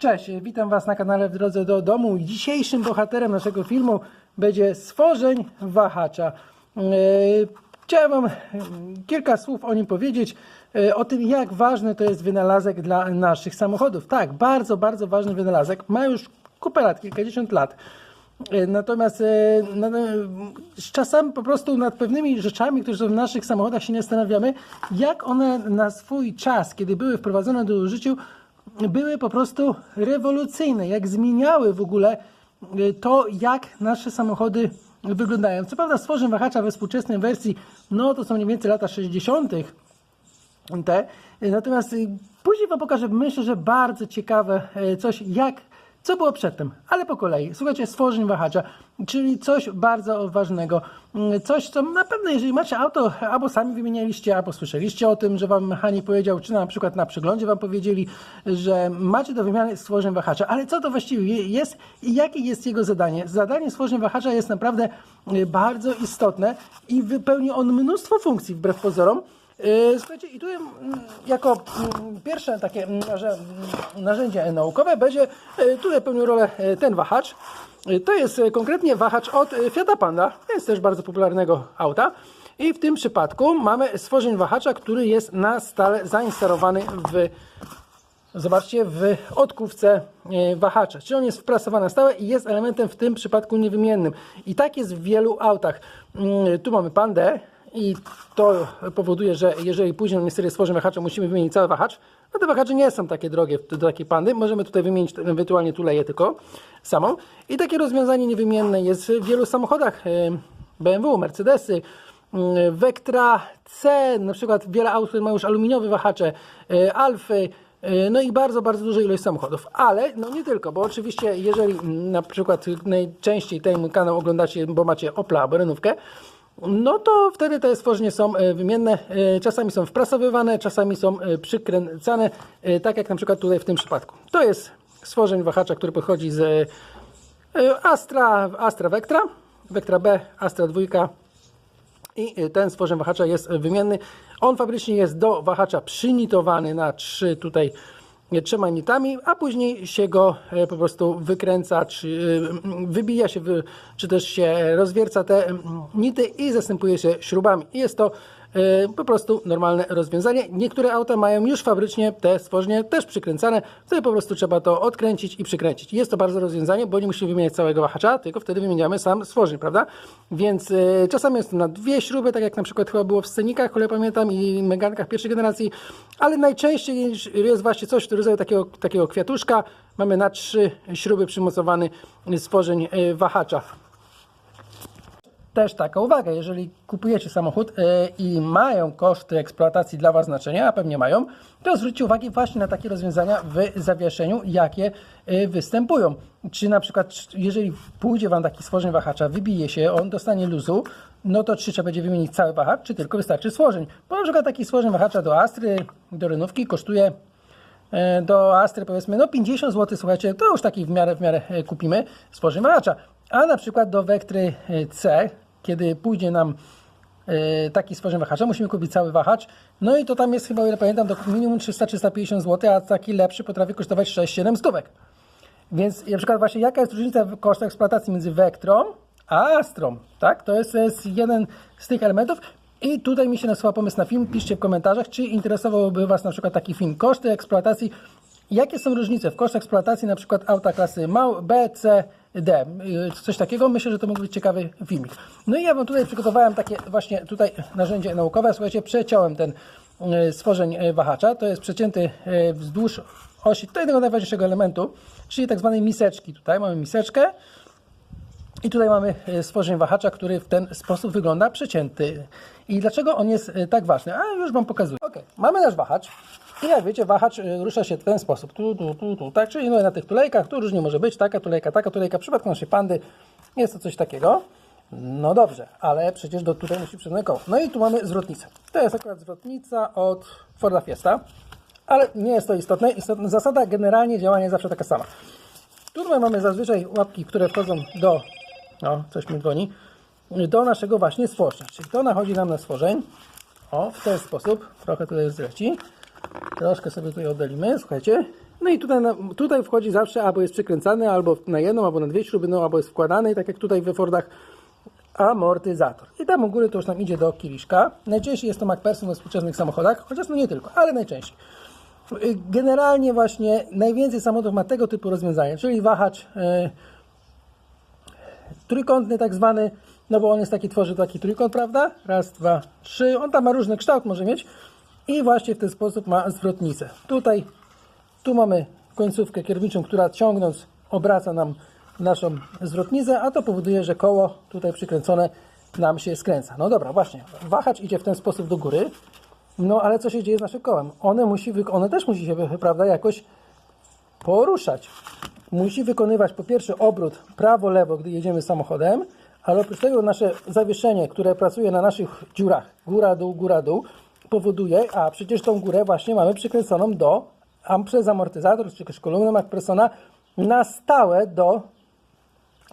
Cześć, witam Was na kanale W Drodze do Domu. Dzisiejszym bohaterem naszego filmu będzie stworzeń wahacza. E, Chciałem Wam kilka słów o nim powiedzieć, e, o tym jak ważny to jest wynalazek dla naszych samochodów. Tak, bardzo, bardzo ważny wynalazek. Ma już kupę lat, kilkadziesiąt lat. E, Natomiast no, czasami po prostu nad pewnymi rzeczami, które są w naszych samochodach się nie zastanawiamy, jak one na swój czas, kiedy były wprowadzone do użycia, były po prostu rewolucyjne, jak zmieniały w ogóle y, to, jak nasze samochody wyglądają. Co prawda stworzeń wahacza we współczesnej wersji, no to są mniej więcej lata 60. te, natomiast y, później Wam pokażę, myślę, że bardzo ciekawe y, coś, jak co było przedtem, ale po kolei. Słuchajcie, stworzeń wahacza, czyli coś bardzo ważnego. Mm, Coś, co na pewno, jeżeli macie auto, albo sami wymienialiście, albo słyszeliście o tym, że wam mechanik powiedział, czy na przykład na przeglądzie wam powiedzieli, że macie do wymiany stworzeń wahacza. Ale co to właściwie jest i jakie jest jego zadanie? Zadanie stworzeń wahacza jest naprawdę y, bardzo istotne i wypełni on mnóstwo funkcji wbrew pozorom. Yy, Słuchajcie, i tutaj mm, jako mm, pierwsze takie mm, narzędzie naukowe będzie yy, tutaj pełnił rolę yy, ten wahacz. To jest konkretnie wahacz od Fiata Panda, jest też bardzo popularnego auta. I w tym przypadku mamy stworzeń wahacza, który jest na stale zainstalowany w Zobaczcie, w odkówce e, wahacza. Czyli on jest wprasowany na stałe i jest elementem w tym przypadku niewymiennym. I tak jest w wielu autach. Tu mamy pandę i to powoduje, że jeżeli później niestety stworzymy wahacza, musimy wymienić cały wahacz. No te wahacze nie są takie drogie do takiej pandy. Możemy tutaj wymienić ewentualnie tuleję tylko samą. I takie rozwiązanie niewymienne jest w wielu samochodach BMW, Mercedesy, Vectra C, na przykład wiele aut, które mają już aluminiowe wahacze, e, Alfy, e, no i bardzo, bardzo duża ilość samochodów. Ale no nie tylko, bo oczywiście jeżeli na przykład najczęściej ten kanał oglądacie, bo macie Opla albo Renówkę, no to wtedy te stworzenie są e, wymienne. E, Czasami są wprasowywane, czasami są e, przykręcane, tak jak na przykład tutaj w tym przypadku. To jest stworzeń wahacza, który pochodzi z Astra, Astra Vectra, Vectra B, Astra 2, i ten stworzeń wahacza jest wymienny. On fabrycznie jest do wahacza przynitowany na trzy tutaj trzema nitami, a później się go y, po prostu wykręca, czy y, wybija się, czy też się rozwierca te mm, nity i zastępuje się śrubami. Jest to po prostu normalne rozwiązanie. Niektóre auta mają już fabrycznie te stworzenie też przykręcane, wtedy po prostu trzeba to odkręcić i przykręcić. Jest to bardzo rozwiązanie, bo nie musimy wymieniać całego wahacza, tylko wtedy wymieniamy sam stworzeń, prawda? Więc y, czasami jest to na dwie śruby, tak jak na przykład chyba było w scenikach, o ile pamiętam, i megankach pierwszej generacji, ale najczęściej jest właśnie coś w rodzaju takiego, takiego kwiatuszka. Mamy na trzy śruby przymocowany stworzeń y, wahacza też taka uwaga, jeżeli kupujecie samochód e, i mają koszty eksploatacji dla Was znaczenia, a pewnie mają, to zwróćcie uwagę właśnie na takie rozwiązania w zawieszeniu, jakie e, występują. Czy na przykład, jeżeli pójdzie Wam taki stworzeń wahacza, wybije się, on dostanie luzu, no to czy trzeba będzie wymienić cały wahacz, czy tylko wystarczy stworzeń. Bo na przykład taki stworzeń wahacza do Astry, do Renówki kosztuje E, do Astry powiedzmy no 50 zł, słuchajcie, to już taki w miarę, w miarę kupimy stworzeń wahacza. A na przykład do Vectry e, C, kiedy pójdzie nam e, taki stworzeń wahacza, musimy kupić cały wahacz, no i to tam jest chyba, o ile pamiętam, do minimum 300-350 zł, a taki lepszy potrafi kosztować 6-7 stówek. Więc na przykład właśnie jaka jest różnica w kosztach eksploatacji między Vectrą a Astrą, tak? To jest, jest jeden z tych elementów. I tutaj mi się nasuwa pomysł na film. Piszcie w komentarzach, czy interesowałby Was na przykład taki film. Koszty eksploatacji. Jakie są różnice w kosztach eksploatacji na przykład auta klasy B, C, D? Yy, Coś takiego. Myślę, że to mógł być ciekawy filmik. No i ja Wam tutaj przygotowałem takie właśnie tutaj narzędzie naukowe. Słuchajcie, przeciąłem ten yy, stworzeń yy, wahacza. To jest przecięty wzdłuż osi tego najważniejszego elementu, czyli tak zwanej miseczki. Tutaj mamy miseczkę. I tutaj mamy stworzeń wahacza, który w ten sposób wygląda przecięty. I dlaczego on jest tak ważny? A już Wam pokazuję. Ok, mamy nasz wahacz. I jak wiecie, wahacz e, rusza się w ten sposób. Tu, tu, tu, tu, tak? Czyli no, na tych tulejkach, tu różnie może być, taka tulejka, taka tulejka. W przypadku naszej pandy jest to coś takiego. No dobrze, ale przecież do tutaj musi przyznać koło. No i tu mamy zwrotnicę. To jest akurat zwrotnica od Forda Fiesta, ale nie jest to istotne. istotne. Zasada generalnie działania jest zawsze taka sama. Tutaj mamy zazwyczaj łapki, które wchodzą do, o, coś mi dzwoni, do naszego właśnie stworzenia. Czyli to nachodzi nam na stworzeń, o, w ten sposób, trochę tutaj zleci, troszkę sobie tutaj oddalimy, słuchajcie, No i tutaj, tutaj wchodzi zawsze albo jest przykręcany, albo na jedną, albo na dwie śruby, no albo jest wkładany, tak jak tutaj we Fordach, amortyzator. I tam u góry to już nam idzie do kieliszka. Najczęściej jest to MacPherson we współczesnych samochodach, chociaż no nie tylko, ale najczęściej. Y, Generalnie właśnie najwięcej samochodów ma tego typu rozwiązania, czyli wahacz y, trójkątny tak zwany, no bo on jest taki, tworzy taki trójkąt, prawda? Raz, dwa, trzy. On tam ma różny kształt, może mieć. I właśnie w ten sposób ma zwrotnicę. Tutaj, tu mamy końcówkę kierowniczą, która ciągnąc obraca nam naszą zwrotnicę, a to powoduje, że koło tutaj przykręcone nam się skręca. No dobra, właśnie. Wahacz idzie w ten sposób do góry. No ale co się dzieje z naszym kołem? One, musi, one też musi się, prawda, jakoś poruszać. Musi wykonywać po pierwsze obrót prawo-lewo, gdy jedziemy samochodem, ale oprócz tego nasze zawieszenie, które pracuje na naszych dziurach, góra-dół, góra-dół, powoduje, a przecież tą górę właśnie mamy przykręconą do, przez amortyzator, czy też kolumnę MacPhersona, na stałe do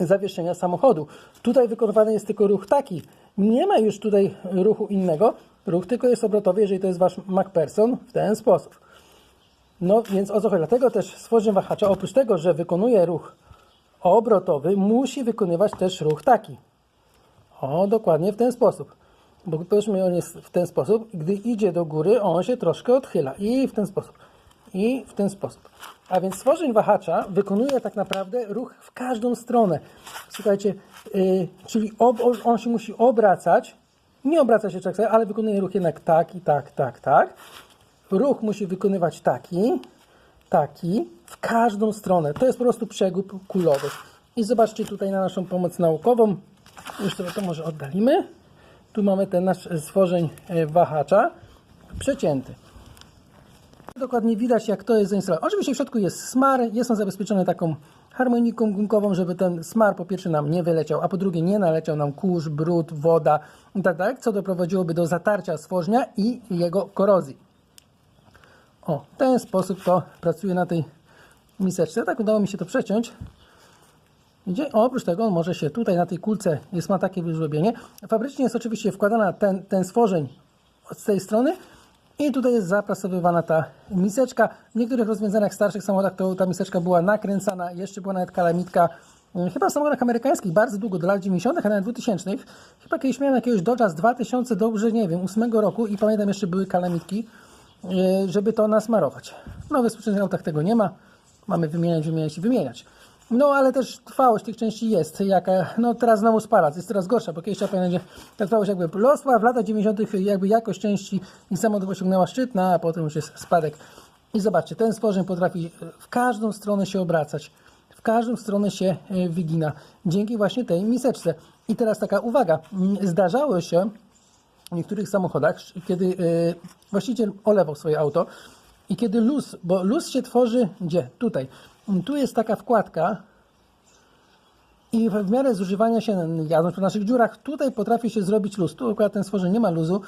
zawieszenia samochodu. Tutaj wykonywany jest tylko ruch taki. Nie ma już tutaj ruchu innego. Ruch tylko jest obrotowy, jeżeli to jest wasz MacPherson w ten sposób. No więc o co chodzi? Dlatego też stworzenie wahacza, oprócz tego, że wykonuje ruch obrotowy, musi wykonywać też ruch taki. O, dokładnie w ten sposób. Bo powiedzmy, on jest w ten sposób, gdy idzie do góry, on się troszkę odchyla. I w ten sposób. I w ten sposób. A więc stworzeń wahacza wykonuje tak naprawdę ruch w każdą stronę. Słuchajcie, yy, czyli ob, on się musi obracać, nie obraca się czasem, ale wykonuje ruch jednak tak i tak, tak, tak. Ruch musi wykonywać taki, taki, w każdą stronę. To jest po prostu przegub kulowy. I zobaczcie tutaj na naszą pomoc naukową. Już sobie to może oddalimy. Tu mamy ten nasz stworzeń e, wahacza przecięty. Dokładnie widać, jak to jest zainstalowane. Oczywiście w środku jest smar, jest on zabezpieczony taką harmoniką gunkową, żeby ten smar po pierwsze nam nie wyleciał, a po drugie nie naleciał nam kurz, brud, woda i tak co doprowadziłoby do zatarcia stworznia i jego korozji. O, ten sposób to pracuje na tej miseczce. Tak udało mi się to przeciąć. Idzie. O, oprócz tego on może się tutaj na tej kulce jest ma takie wyżłobienie. Fabrycznie jest oczywiście wkładana ten, ten stworzeń z tej strony i tutaj jest zaprasowywana ta miseczka. W niektórych rozwiązaniach starszych samochodach to ta miseczka była nakręcana, jeszcze była nawet kalamitka. mm, Chyba w samochodach amerykańskich bardzo długo, do lat 90., a nawet 2000. Chyba kiedyś miałem jakiegoś Dodge'a z 2000, dobrze nie wiem, 8 roku i pamiętam jeszcze były kalamitki, yy, żeby to nasmarować. W nowych współczesnych autach tego nie ma. Mamy wymieniać, wymieniać i wymieniać. No ale też trwałość tych części jest jaka, no teraz znowu spada, jest coraz gorsza, bo kiedyś trzeba pamiętać, że ta trwałość jakby rosła, w latach 90. jakby jakość części i samochodów osiągnęła szczyt, no a potem już jest spadek. I zobaczcie, ten stworzeń potrafi w każdą stronę się obracać, w każdą stronę się e, wygina, dzięki właśnie tej miseczce. I teraz taka uwaga, zdarzało się w niektórych samochodach, kiedy e, właściciel olewał swoje auto i kiedy luz, bo luz się tworzy gdzie? Tutaj. Tu jest taka wkładka i w miarę zużywania się jadąc po naszych dziurach, tutaj potrafi się zrobić luz. Tu akurat ten stworzeń nie ma luzu,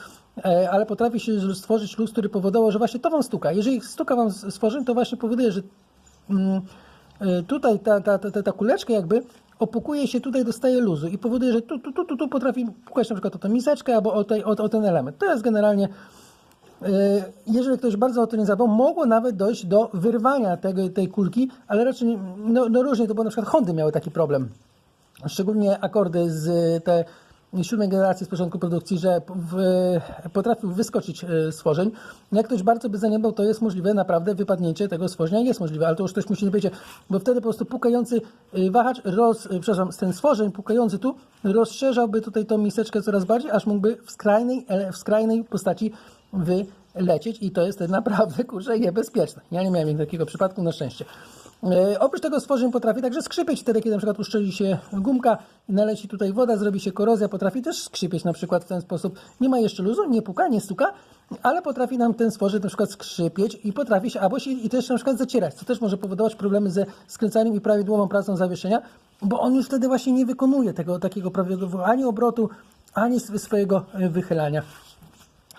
e, ale potrafi się stworzyć luz, który powodował, że właśnie to Wam stuka. Jeżeli stuka Wam stworzeń, to właśnie powoduje, że mm, e, tutaj ta, ta, ta, ta kuleczka jakby opukuje się, tutaj dostaje luzu i powoduje, że tu, tu, tu, tu, tu potrafi pukać na przykład o tę miseczkę albo o, tej, o, o ten element. To jest generalnie jeżeli ktoś bardzo o to nie zadbał, mogło nawet dojść do wyrwania tego, tej kulki, ale raczej no, no różnie to było, na przykład Hondy miały taki problem. Szczególnie akordy z te siódmej generacji z początku produkcji, że w, potrafił wyskoczyć e, stworzeń. Jak ktoś bardzo by zaniedbał, to jest możliwe naprawdę wypadnięcie tego stworzenia jest możliwe, ale to już ktoś musi nie wiedzieć, bo wtedy po prostu pukający e, wahacz, roz, przepraszam, ten stworzeń pukający tu rozszerzałby tutaj tą miseczkę coraz bardziej, aż mógłby w skrajnej, w skrajnej postaci wylecieć i to jest naprawdę kurczę niebezpieczne. Ja nie miałem takiego przypadku na szczęście. E, oprócz tego stworzeń potrafi także skrzypieć wtedy, kiedy na przykład uszczeli się gumka, naleci tutaj woda, zrobi się korozja, potrafi też skrzypieć na przykład w ten sposób. Nie ma jeszcze luzu, nie puka, nie stuka, ale potrafi nam ten stworzeń na przykład skrzypieć i potrafi się albo się i też na przykład zacierać, co też może powodować problemy ze skręcaniem i prawidłową pracą zawieszenia, bo on już wtedy właśnie nie wykonuje tego takiego prawidłowego ani obrotu, ani sw- swojego e, wychylania.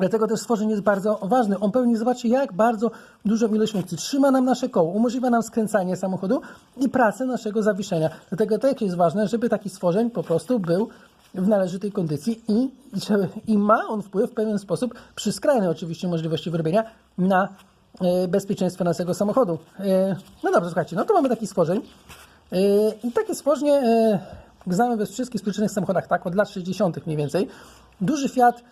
Dlatego też stworzeń jest bardzo ważny. On pełni, zobaczcie, jak bardzo dużą ilość funkcji. Trzyma nam nasze koło, umożliwia nam skręcanie samochodu i pracę naszego zawieszenia. Dlatego tak jest ważne, żeby taki stworzeń po prostu był w należytej kondycji i, i, ma on wpływ w pewien sposób, przy skrajnej oczywiście możliwości wyrobienia, na e, bezpieczeństwa naszego samochodu. E, No dobrze, słuchajcie, no to mamy taki stworzeń. E, I takie stworzenie znamy we wszystkich współczesnych samochodach, tak, od lat 60. mniej więcej. Duży Fiat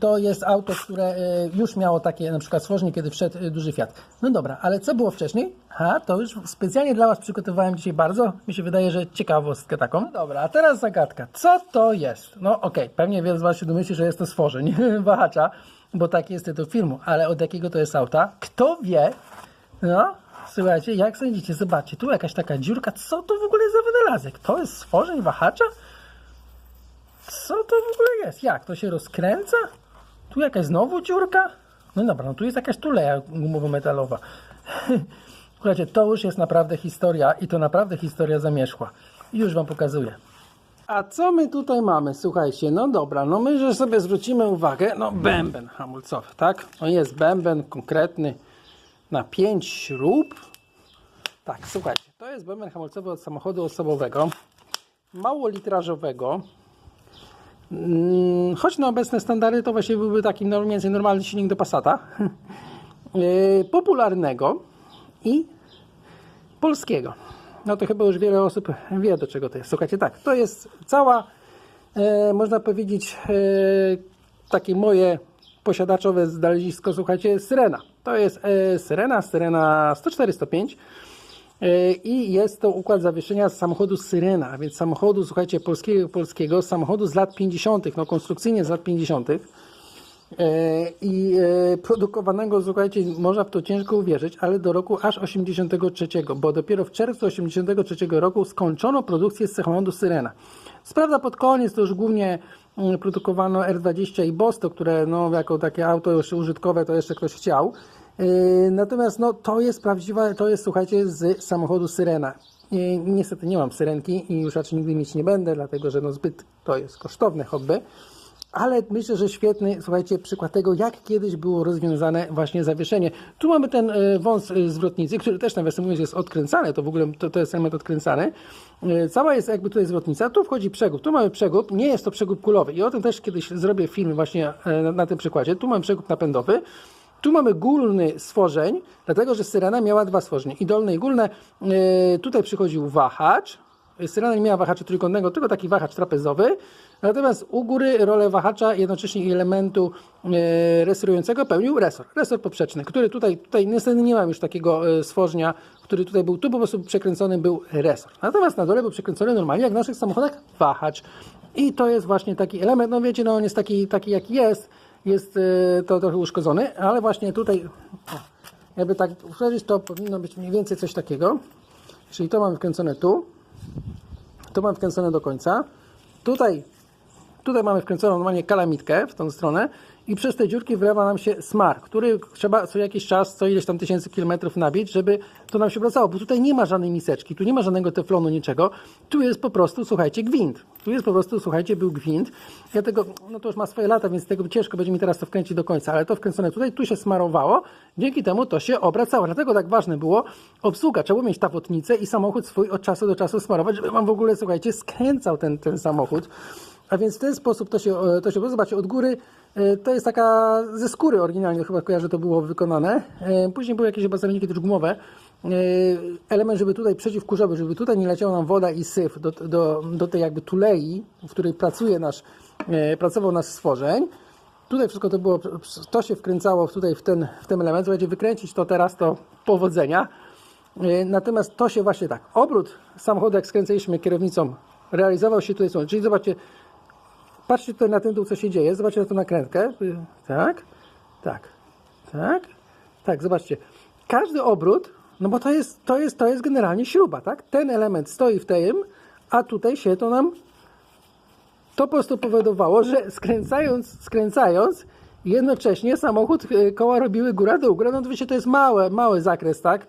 to jest auto, które e, już miało takie na przykład stworzenie, kiedy wszedł e, duży Fiat. No dobra, ale co było wcześniej? Ha, to już specjalnie dla Was przygotowałem dzisiaj bardzo, mi się wydaje, że ciekawostkę taką. No dobra, a teraz zagadka. Co to jest? No okej, pewnie wiele z Was się domyśli, że jest to stworzeń wahacza, bo taki jest tytuł filmu, ale od jakiego to jest auta? Kto wie? No, słuchajcie, jak sądzicie? Zobaczcie, tu jakaś taka dziurka. Co to w ogóle za wynalazek? To jest stworzeń wahacza? Co to w ogóle jest? Jak? To się rozkręca? Tu jakaś znowu dziurka? No dobra, no tu jest jakaś tuleja gumowo-metalowa. Słuchajcie, to już jest naprawdę historia i to naprawdę historia zamierzchła. Już Wam pokazuję. A co my tutaj mamy? Słuchajcie, no dobra, no my że sobie zwrócimy uwagę, no bęben hamulcowy, tak? No jest bęben konkretny na 5 śrub. Tak, słuchajcie, to jest bęben hamulcowy od samochodu osobowego, mało litrażowego. Mm, Choć na obecne standardy to właśnie byłby taki mniej więcej normalny silnik do Passata. Yy, popularnego i polskiego. No to chyba już wiele osób wie do czego to jest. Słuchajcie, tak, to jest cała, e, można powiedzieć, e, takie moje posiadaczowe znalezisko, słuchajcie, Syrena. To jest e, Syrena, Syrena 104-105 e, i jest to układ zawieszenia samochodu Syrena, więc samochodu, słuchajcie, polskiego, polskiego, samochodu z lat 50., no konstrukcyjnie z lat 50. E, i e, produkowanego, słuchajcie, można w to ciężko uwierzyć, ale do roku aż 83, bo dopiero w czerwcu 83 roku skończono produkcję z samochodu Syrena. Sprawda pod koniec to już głównie mm, produkowano R20 i Bosto, które no, jako takie auto już użytkowe to jeszcze ktoś chciał. E, Natomiast no, to jest prawdziwa, to jest słuchajcie z samochodu Syrena. E, Niestety nie mam syrenki i już raczej nigdy mieć nie będę, dlatego że no, zbyt to jest kosztowne hobby. Ale myślę, że świetny, słuchajcie, przykład tego, jak kiedyś było rozwiązane właśnie zawieszenie. Tu mamy ten e, wąs zwrotnicy, który też nawiasem mówiąc jest odkręcany, to w ogóle to, to jest element odkręcany. Cała jest jakby tutaj zwrotnica, tu wchodzi przegub, tu mamy przegub, nie jest to przegub kulowy i o tym też kiedyś zrobię film właśnie na, na tym przykładzie. Tu mamy przegub napędowy, tu mamy górny stworzeń, dlatego że Syrena miała dwa stworzenie, i dolne i górne. E, Tutaj przychodził wahacz, Syrena nie miała wahacza trójkątnego, tylko taki wahacz trapezowy. Natomiast u góry rolę wahacza jednocześnie elementu e, resorującego pełnił resor. Resor poprzeczny, który tutaj, tutaj niestety nie mam już takiego e, stworzenia, który tutaj był, tu po prostu przekręcony był resor. Natomiast na dole był przekręcony normalnie, jak w naszych samochodach, wahacz. I to jest właśnie taki element, no wiecie, no on jest taki, taki jaki jest, jest e, to trochę uszkodzony, ale właśnie tutaj, jakby tak uwierzyć, to powinno być mniej więcej coś takiego. Czyli to mamy wkręcone tu, to mam wkręcone do końca. Tutaj, tutaj mamy wkręconą normalnie kalamitkę w tą stronę i przez te dziurki wlewa nam się smar, który trzeba co jakiś czas, co ileś tam tysięcy kilometrów nabić, żeby to nam się wracało, bo tutaj nie ma żadnej miseczki, tu nie ma żadnego teflonu, niczego. Tu jest po prostu, słuchajcie, gwint. Tu jest po prostu, słuchajcie, był gwint. Ja tego, no to już ma swoje lata, więc tego ciężko będzie mi teraz to wkręcić do końca, ale to wkręcone tutaj, tu się smarowało, dzięki temu to się obracało. Dlatego tak ważne było obsługa. Trzeba mieć tafotnicę i samochód swój od czasu do czasu smarować, żeby wam w ogóle, słuchajcie, skręcał ten, ten samochód. A więc w ten sposób to się, to się zobaczcie, od góry to jest taka ze skóry oryginalnie, chyba kojarzę, to było wykonane. E, Później były jakieś chyba zamienniki też gumowe. E, Element, żeby tutaj przeciwkurzowy, żeby tutaj nie leciała nam woda i syf do, do, do tej jakby tulei, w której pracuje nasz, e, pracował nasz stworzeń. Tutaj wszystko to było, to się wkręcało tutaj w ten, w ten element. Słuchajcie, wykręcić to teraz, to powodzenia. E, Natomiast to się właśnie tak, obrót samochodu, jak skręcaliśmy kierownicą, realizował się tutaj, czyli zobaczcie, patrzcie tutaj na ten dół, co się dzieje, zobaczcie na tą nakrętkę, tak, tak, tak, tak, zobaczcie, każdy obrót, no bo to jest, to jest, to jest generalnie śruba, tak, ten element stoi w tym, a tutaj się to nam to po prostu powodowało, że skręcając, skręcając, jednocześnie samochód, e, koła robiły góra-dół. Góra, no to wiecie, to jest mały, mały zakres, tak,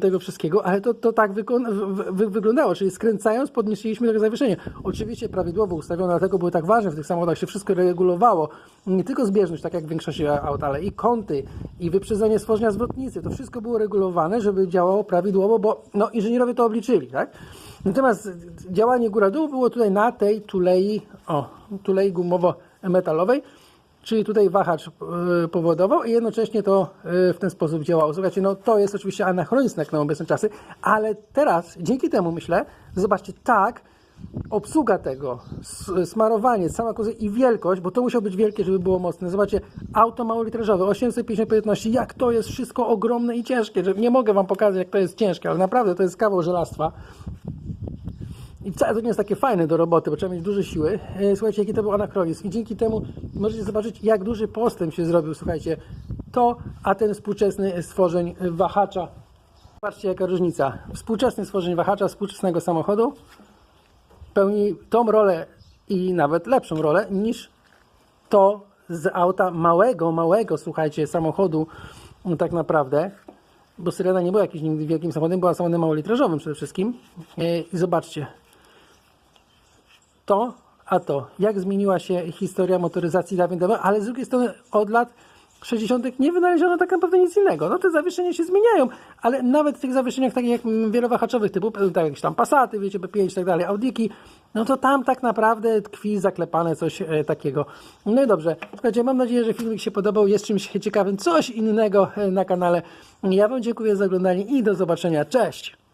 tego wszystkiego, ale to, to tak wy- wyglądało, czyli skręcając podnieśliśmy tego zawieszenie. Oczywiście prawidłowo ustawione, dlatego były tak ważne w tych samochodach, się wszystko regulowało, nie tylko zbieżność, tak jak w większości aut, ale i kąty, i wyprzedzenie stworzenia zwrotnicy, to wszystko było regulowane, żeby działało prawidłowo, bo no, inżynierowie to obliczyli, tak. Natomiast działanie góra-dół było tutaj na tej tulei, o, tulei gumowo-metalowej, czyli tutaj wahacz e, powodował i jednocześnie to e, w ten sposób działało. Słuchajcie, no to jest oczywiście anachronizm jak na obecne czasy, ale teraz dzięki temu myślę, zobaczcie, tak, obsługa tego, smarowanie, sama koza i wielkość, bo to musiało być wielkie, żeby było mocne. Zobaczcie, auto małolitrażowe, 850 pojemności, jak to jest wszystko ogromne i ciężkie, nie mogę Wam pokazać, jak to jest ciężkie, ale naprawdę to jest kawał żelastwa. I wcale to nie jest takie fajne do roboty, bo trzeba mieć duże siły. E, Słuchajcie, jaki to był anachronizm. I dzięki temu możecie zobaczyć, jak duży postęp się zrobił. Słuchajcie, to, a ten współczesny stworzeń wahacza. Patrzcie, jaka różnica. Współczesny stworzeń wahacza, współczesnego samochodu pełni tą rolę i nawet lepszą rolę niż to z auta małego, małego, słuchajcie, samochodu no, tak naprawdę, bo Syrena nie była jakimś nigdy wielkim samochodem, była samochodem małolitrażowym przede wszystkim. E, I zobaczcie, to, a to, jak zmieniła się historia motoryzacji temu, ale z drugiej strony od lat 60. nie wynaleziono tak naprawdę nic innego. No te zawieszenia się zmieniają, ale nawet w tych zawieszeniach takich jak wielowahaczowych typu, tak jakieś tam Passaty, wiecie, B5 i tak dalej, Audiki, no to tam tak naprawdę tkwi zaklepane coś e, takiego. No i dobrze, słuchajcie, mam nadzieję, że filmik się podobał, jest czymś ciekawym, coś innego e, na kanale. Ja Wam dziękuję za oglądanie i do zobaczenia, cześć!